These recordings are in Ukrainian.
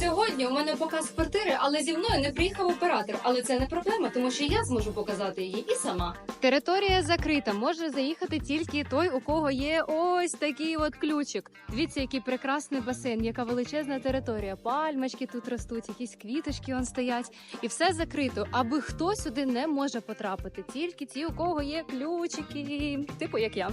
Сьогодні у мене показ квартири, але зі мною не приїхав оператор. Але це не проблема, тому що я зможу показати її і сама. Територія закрита. Може заїхати тільки той, у кого є ось такий от ключик. Дивіться, який прекрасний басейн, яка величезна територія. Пальмочки тут ростуть, якісь квіточки он стоять, і все закрито. Аби хто сюди не може потрапити. Тільки ті, у кого є ключики, типу як я.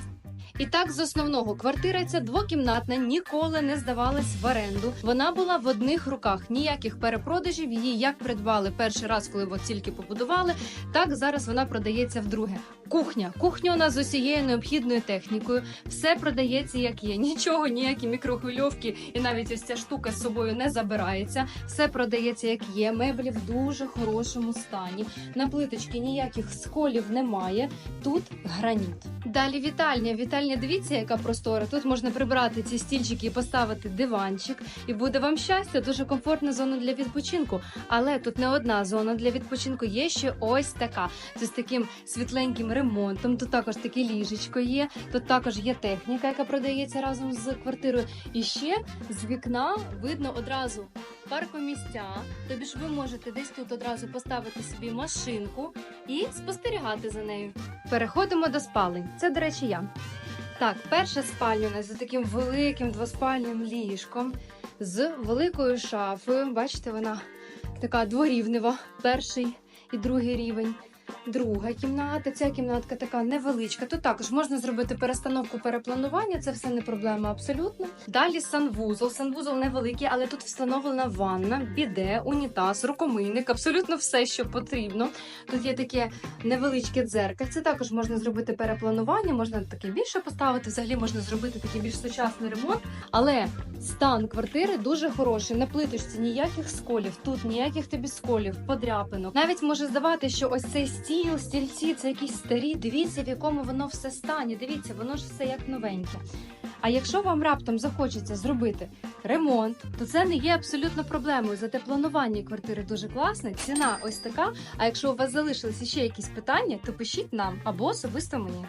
І так, з основного квартира ця двокімнатна ніколи не здавалась в оренду. Вона була в одних руках. Ніяких перепродажів. Її як придбали перший раз, коли його тільки побудували, так зараз вона продається вдруге. Кухня. Кухня у нас з усією необхідною технікою. Все продається як є. Нічого, ніякі мікрохвильовки, і навіть ось ця штука з собою не забирається. Все продається як є. Меблі в дуже хорошому стані. На плиточки ніяких сколів немає. Тут граніт. Далі вітальня. Вітальня, дивіться, яка простора. Тут можна прибрати ці стільчики і поставити диванчик. І буде вам щастя, дуже комфортна зона для відпочинку. Але тут не одна зона для відпочинку, є ще ось така. Це з таким світленьким ремонтом. Тут також таке ліжечко є. Тут також є техніка, яка продається разом з квартирою. І ще з вікна видно одразу паркомістя. Тобі ж ви можете десь тут одразу поставити собі машинку і спостерігати за нею. Переходимо до спалень. Це, до речі, я. Так, перша спальня у нас за таким великим двоспальним ліжком з великою шафою. Бачите, вона така дворівнева, перший і другий рівень. Друга кімната, ця кімнатка така невеличка. Тут також можна зробити перестановку перепланування, це все не проблема абсолютно. Далі санвузол. Санвузол невеликий, але тут встановлена ванна, біде, унітаз, рукомийник, абсолютно все, що потрібно. Тут є таке невеличке дзеркальце. Це також можна зробити перепланування, можна таке більше поставити. Взагалі можна зробити такий більш сучасний ремонт. Але стан квартири дуже хороший. На плиточці ніяких сколів, тут ніяких тобі сколів, подряпинок. Навіть може здавати, що ось цей стіл, стільці це якісь старі. Дивіться, в якому воно все стані. Дивіться, воно ж все як новеньке. А якщо вам раптом захочеться зробити ремонт, то це не є абсолютно проблемою. Зате планування квартири дуже класне, ціна ось така. А якщо у вас залишилися ще якісь питання, то пишіть нам або особисто мені.